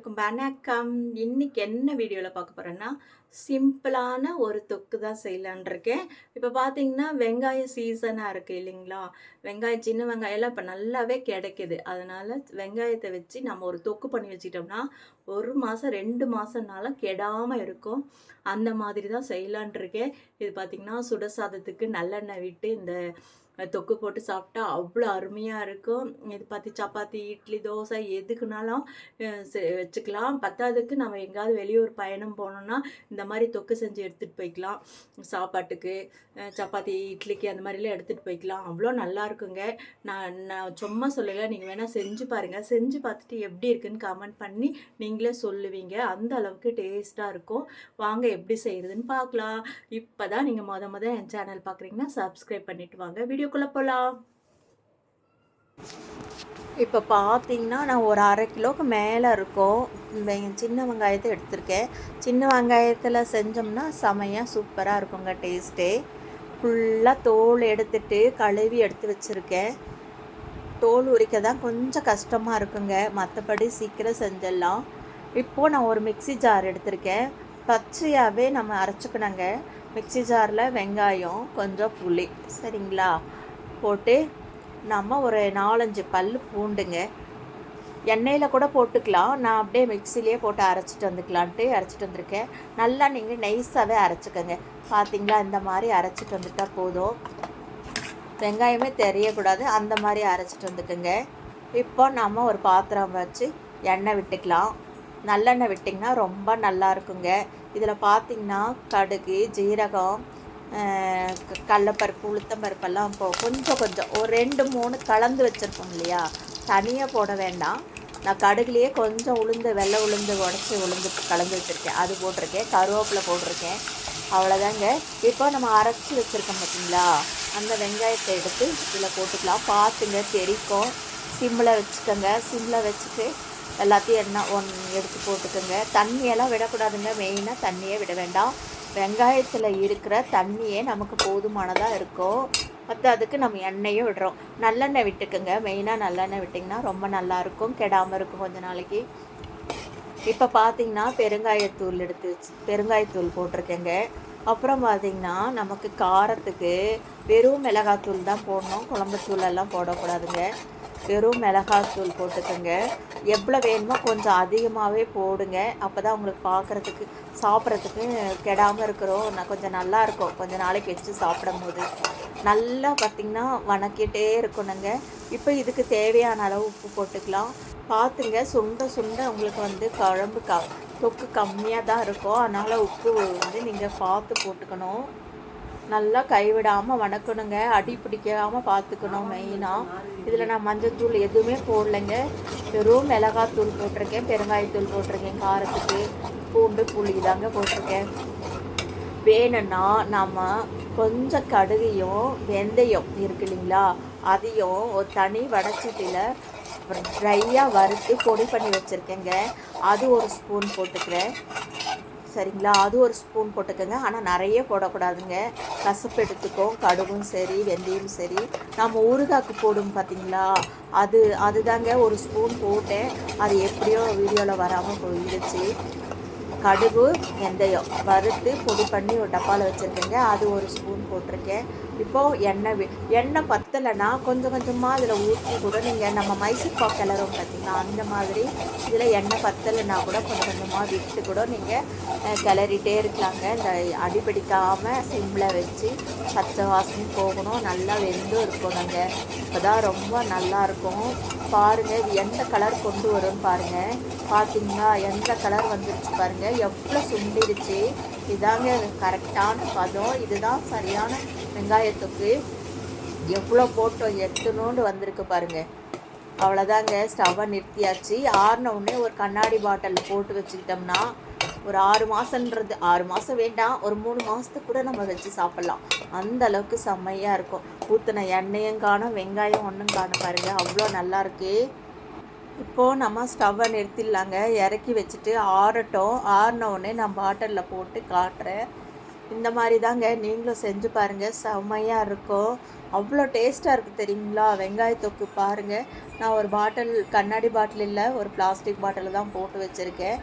அனைவருக்கும் வணக்கம். இன்னைக்கு என்ன வீடியோவில் பார்க்க போகிறேன்னா சிம்பிளான ஒரு தொக்கு தான் செய்யலான் இருக்கேன். இப்போ பார்த்தீங்கன்னா வெங்காய சீசனாக இருக்குது இல்லைங்களா? வெங்காயம் சின்ன வெங்காயம் எல்லாம் இப்போ நல்லாவே கிடைக்குது. அதனால் வெங்காயத்தை வச்சு நம்ம ஒரு தொக்கு பண்ணி வச்சுட்டோம்னா ஒரு மாதம் ரெண்டு மாதம்னால கெடாமல் இருக்கும். அந்த மாதிரி தான் செய்யலான் இருக்கேன். இது பார்த்திங்கன்னா சுட சாதத்துக்கு நல்லெண்ணெய் விட்டு இந்த தொக்கு போட்டு சாப்பிட்டா அவ்வளோ அருமையாக இருக்கும். இது பார்த்து சப்பாத்தி இட்லி தோசை எதுக்குனாலும் செ- வச்சுக்கலாம். பத்தாவதுக்கு நம்ம எங்கேயாவது வெளியூர் பயணம் போனோம்னா இந்த மாதிரி தொக்கு செஞ்சு எடுத்துகிட்டு போய்க்கலாம். சாப்பாட்டுக்கு சப்பாத்தி இட்லிக்கு அந்த மாதிரிலாம் எடுத்துகிட்டு போய்க்கலாம். அவ்வளோ நல்லா இருக்குங்க. நான் நான் சும்மா சொல்லலை. நீங்கள் வேணால் செஞ்சு பாருங்கள் செஞ்சு பார்த்துட்டு எப்படி இருக்குன்னு கமெண்ட் பண்ணி நீங்களே சொல்லுவீங்க. அந்த அளவுக்கு டேஸ்ட்டாக இருக்கும். வாங்க எப்படி செய்கிறதுன்னு பார்க்கலாம். இப்போ தான் நீங்கள் மொதல் மொதல் என் சேனல் பார்க்குறீங்கன்னா சப்ஸ்கிரைப் பண்ணிவிட்டு வாங்க. வீடியோ வீடியோக்குள்ளே போகலாம் இப்போ பார்த்தீங்கன்னா நான் ஒரு அரை கிலோவுக்கு மேலே இருக்கும். வெ- சின்ன வெங்காயத்தை எடுத்திருக்கேன். சின்ன வெங்காயத்தில் செஞ்சோம்னா செமையாக சூப்பராக இருக்குங்க டேஸ்ட்டே. ஃபுல்லாக தோல் எடுத்துட்டு கழுவி எடுத்து வச்சுருக்கேன். தோல் உரிக்க தான் கொஞ்சம் கஷ்டமாக இருக்குங்க. மற்றபடி சீக்கிரம் செஞ்சிடலாம். இப்போது நான் ஒரு மிக்ஸி ஜார் எடுத்திருக்கேன். பச்சையாகவே நம்ம அரைச்சிக்கணுங்க. மிக்ஸி ஜாரில் வெங்காயம் கொஞ்சம் புளி. சரிங்களா? போட்டு நம்ம ஒரு நாலஞ்சு பல் பூண்டுங்க. எண்ணெயில் கூட போட்டுக்கலாம். நான் அப்படியே மிக்சிலேயே போட்டு அரைச்சிட்டு வந்துக்கலான்ட்டு அரைச்சிட்டு வந்திருக்கேன். நல்லா நீங்கள் நைஸாகவே அரைச்சிக்கோங்க. பார்த்தீங்களா இந்த மாதிரி அரைச்சிட்டு வந்துட்டால் போதும். வெங்காயமே தெரியக்கூடாது. அந்த மாதிரி அரைச்சிட்டு வந்துக்குங்க. இப்போ நம்ம ஒரு பாத்திரம் வச்சு எண்ணெய் விட்டுக்கலாம். நல்லெண்ணெய் விட்டிங்கன்னா ரொம்ப நல்லா இருக்குங்க. இதில் பார்த்தீங்கன்னா கடுகு ஜீரகம் கடலப்பருப்பு உளுத்தம்பருப்பெல்லாம் இப்போ கொஞ்சம் கொஞ்சம். ஒரு ரெண்டு மூணு கலந்து வச்சுருப்போம் இல்லையா? தனியாக போட வேண்டாம். நான் கடுகுலேயே கொஞ்சம் உளுந்து வெள்ளை உளுந்து உடச்சி உளுந்து கலந்து வச்சுருக்கேன். அது போட்டிருக்கேன். கருவேப்பிலை போட்டிருக்கேன். அவ்வளோதாங்க இப்போ நம்ம அரைச்சி வச்சுருக்கோம் பார்த்தீங்களா அந்த வெங்காயத்தை எடுத்து இதில் போட்டுக்கலாம். பார்த்துங்க தெரிக்கும். சிம்மில் வச்சுக்கோங்க. சிம்மில் வச்சுட்டு எல்லாத்தையும் என்ன ஒன் எடுத்து போட்டுக்கோங்க. தண்ணியெல்லாம் விடக்கூடாதுங்க. மெயினாக தண்ணியே விட வேண்டாம். வெங்காயத்தில் இருக்கிற தண்ணியே நமக்கு போதுமானதாக இருக்கும் மற்ற அதுக்கு நம்ம எண்ணெயும் விடுறோம். நல்லெண்ணெய் விட்டுக்குங்க. மெயினாக நல்லெண்ணெய் விட்டிங்கன்னா ரொம்ப நல்லாயிருக்கும் கெடாமல் இருக்கும் கொஞ்ச நாளைக்கு. இப்போ பார்த்திங்கன்னா பெருங்காயத்தூள் எடுத்து வச்சு பெருங்காயத்தூள் போட்டிருக்கேங்க. அப்புறம் பார்த்தீங்கன்னா நமக்கு காரத்துக்கு வெறும் மிளகாத்தூள் தான் போடணும். குழம்புத்தூள் எல்லாம் போடக்கூடாதுங்க. வெறும் மிளகாத்தூள் போட்டுக்கோங்க. எவ்வளோ வேணுமோ கொஞ்சம் அதிகமாகவே போடுங்க. அப்போ தான் உங்களுக்கு பார்க்குறதுக்கு சாப்பிட்றதுக்கு கெடாமல் இருக்கிறோம். நான் கொஞ்சம் நல்லா இருக்கும். கொஞ்சம் நாளைக்கு வச்சு சாப்பிடும் போது நல்லா பார்த்திங்கன்னா வணக்கிட்டே இருக்கணுங்க. இப்போ இதுக்கு தேவையான அளவு உப்பு போட்டுக்கலாம். பார்த்துங்க சுண்ட சுண்ட உங்களுக்கு வந்து குழம்பு க தொக்கு கம்மியாக தான் இருக்கும். அதனால் உப்பு வந்து நீங்கள் பார்த்து போட்டுக்கணும். நல்லா கைவிடாமல் வணக்கணுங்க. அடி பிடிக்காமல் பார்த்துக்கணும் மெயினாக இதில் நான் மஞ்சத்தூள் எதுவுமே போடலைங்க. வெறும் மிளகாத்தூள் போட்டிருக்கேன். பெருங்காயத்தூள் போட்டிருக்கேன். காரத்துக்கு பூண்டு புளி தாங்க போட்டிருக்கேன். வேணும்னா நம்ம கொஞ்சம் கடுகையும் வெந்தயம் இருக்கு இல்லைங்களா? அதையும் ஒரு தனி வடச்சட்டியில் ட்ரையாக வறுத்து பொடி பண்ணி வச்சுருக்கேங்க. அது ஒரு ஸ்பூன் போட்டுக்கிறேன். சரிங்களா? அது ஒரு ஸ்பூன் போட்டுக்கோங்க. ஆனால் நிறைய போடக்கூடாதுங்க. கசப்பு எடுத்துக்கும் கடுகும் சரி வெந்தயம் சரி. நம்ம ஊறுகாய்க்கு போடும் பார்த்தீங்களா அது அதுதாங்க ஒரு ஸ்பூன் போட்டேன். அது எப்படியோ வீடியோவில் வராமல் போயிடுச்சு. கடுகு வெந்தயம் வறுத்து பொடி பண்ணி ஒரு டப்பாவில் வச்சுருக்கேங்க. அது ஒரு ஸ்பூன் போட்டிருக்கேன். இப்போது எண்ணெய் வி- எண்ணெய் பத்தலைன்னா கொஞ்சம் கொஞ்சமாக அதில் ஊற்றி கூட நீங்கள் நம்ம மைசூர் பாக் கிளறும் பார்த்தீங்களா அந்த மாதிரி இதில் எண்ணெய் பத்தலைன்னா கூட கொஞ்சம் கொஞ்சமாக விட்டு கூட நீங்கள் கிளறிட்டே இருக்கலாங்க. இந்த அடிபிடிக்காமல் சிம்மில் வச்சு பச்சை வாசனையும் போகணும். நல்லா வெந்தும் இருக்கணுங்க. இப்போ தான் ரொம்ப நல்லா இருக்கும். பாருங்கள் இது எந்த கலர் கொண்டு வரும்னு பாருங்கள் பார்த்தீங்களா எந்த கலர் வந்துருச்சு பாருங்கள் எவ்வளோ சுண்டிடுச்சு இதாங்க கரெக்டான பதம். இதுதான் சரியான வெங்காயத்துக்கு. எவ்வளோ போட்டோம் எத்தனோண்டு வந்திருக்கு பாருங்கள் அவ்வளோதாங்க ஸ்டவ்வை நிறுத்தியாச்சு. ஆறின உடனே ஒரு கண்ணாடி பாட்டிலில் போட்டு வச்சுக்கிட்டோம்னா ஒரு ஆறு மாதன்றது ஆறு மாதம் வேண்டாம் ஒரு மூணு மாதத்துக்கு கூட நம்ம வச்சு சாப்பிட்லாம். அந்த அளவுக்கு செம்மையாக இருக்கும். ஊற்றின எண்ணெயும் காணும் வெங்காயம் ஒன்றும் காணும் பாருங்கள் அவ்வளோ நல்லாயிருக்கு இப்போது நம்ம ஸ்டவ்வை நிறுத்திடலாங்க. இறக்கி வச்சுட்டு ஆறட்டும். ஆறினவுடனே நான் பாட்டிலில் போட்டு காட்டுறேன். இந்த மாதிரி தாங்க நீங்களும் செஞ்சு பாருங்கள் செம்மையாக இருக்கும். அவ்வளோ டேஸ்ட்டாக இருக்குது தெரியுங்களா? வெங்காய தொக்கு பாருங்கள் நான் ஒரு பாட்டில் கண்ணாடி பாட்டில் இல்லை ஒரு பிளாஸ்டிக் பாட்டில் தான் போட்டு வச்சுருக்கேன்.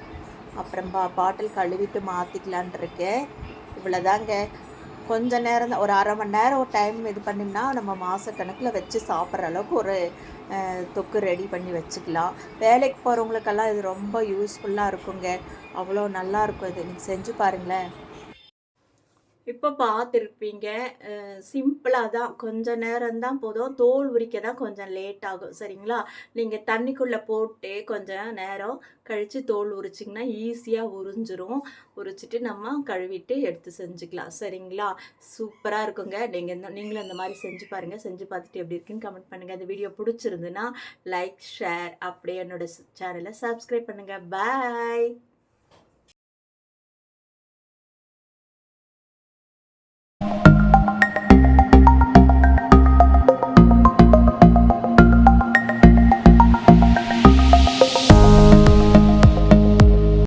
அப்புறம் பா பாட்டில் கழுவிட்டு மாற்றிக்கலான் இருக்கேன். இவ்வளோதாங்க கொஞ்ச நேரம் தான் ஒரு அரை மணி நேரம் டைம் இது பண்ணிங்கன்னா நம்ம மாதக்கணக்கில் வச்சு சாப்பிட்ற அளவுக்கு ஒரு தொக்கு ரெடி பண்ணி வச்சுக்கலாம். வேலைக்கு போகிறவங்களுக்கெல்லாம் இது ரொம்ப யூஸ்ஃபுல்லாக இருக்குங்க. அவ்வளோ நல்லாயிருக்கும் இது. நீங்கள் செஞ்சு பாருங்களேன். இப்போ பார்த்துருப்பீங்க சிம்பிளாக தான். கொஞ்ச நேரம் தான் போதும். தோல் உரிக்க தான் கொஞ்சம் லேட் ஆகும். சரிங்களா? நீங்கள் தண்ணிக்குள்ளே போட்டு கொஞ்சம் நேரம் கழித்து தோல் உரிச்சிங்கன்னா ஈஸியாக உறிஞ்சிரும். உரிச்சிட்டு நம்ம கழுவிட்டு எடுத்து செஞ்சுக்கலாம். சரிங்களா? சூப்பராக இருக்குங்க. நீங்கள் இந்த நீங்களும் இந்த மாதிரி செஞ்சு பாருங்கள் செஞ்சு பார்த்துட்டு எப்படி இருக்குன்னு கமெண்ட் பண்ணுங்கள் இந்த வீடியோ பிடிச்சிருந்துன்னா லைக் ஷேர் அப்படியே என்னோட சேனலை சப்ஸ்கிரைப் பண்ணுங்கள் பாய்.